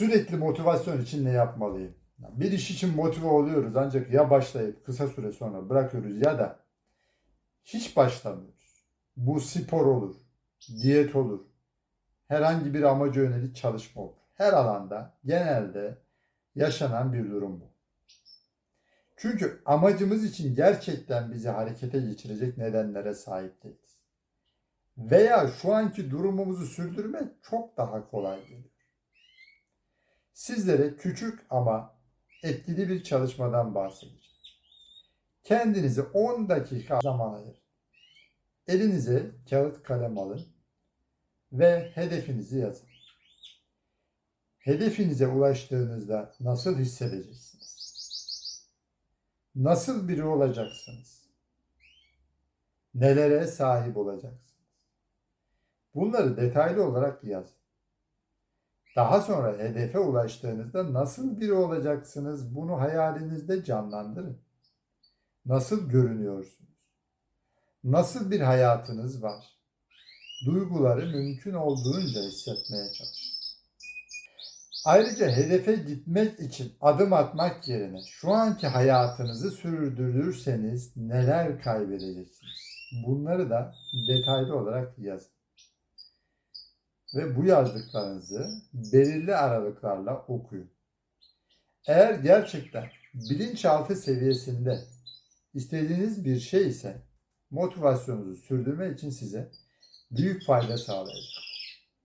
Sürekli motivasyon için ne yapmalıyım? Bir iş için motive oluyoruz ancak ya başlayıp kısa süre sonra bırakıyoruz ya da hiç başlamıyoruz. Bu spor olur, diyet olur, herhangi bir amaca yönelik çalışma olur. Her alanda genelde yaşanan bir durum bu. Çünkü amacımız için gerçekten bizi harekete geçirecek nedenlere sahip değiliz. Veya şu anki durumumuzu sürdürmek çok daha kolay geliyor. Sizlere küçük ama etkili bir çalışmadan bahsedeceğim. Kendinize 10 dakika zaman ayırın. Elinize kağıt kalem alın ve hedefinizi yazın. Hedefinize ulaştığınızda nasıl hissedeceksiniz? Nasıl biri olacaksınız? Nelere sahip olacaksınız? Bunları detaylı olarak yazın. Daha sonra hedefe ulaştığınızda nasıl biri olacaksınız bunu hayalinizde canlandırın. Nasıl görünüyorsunuz? Nasıl bir hayatınız var? Duyguları mümkün olduğunca hissetmeye çalışın. Ayrıca hedefe gitmek için adım atmak yerine şu anki hayatınızı sürdürürseniz neler kaybedeceksiniz? Bunları da detaylı olarak yazın. Ve bu yazdıklarınızı belirli aralıklarla okuyun. Eğer gerçekten bilinçaltı seviyesinde istediğiniz bir şey ise motivasyonunuzu sürdürme için size büyük fayda sağlayacak.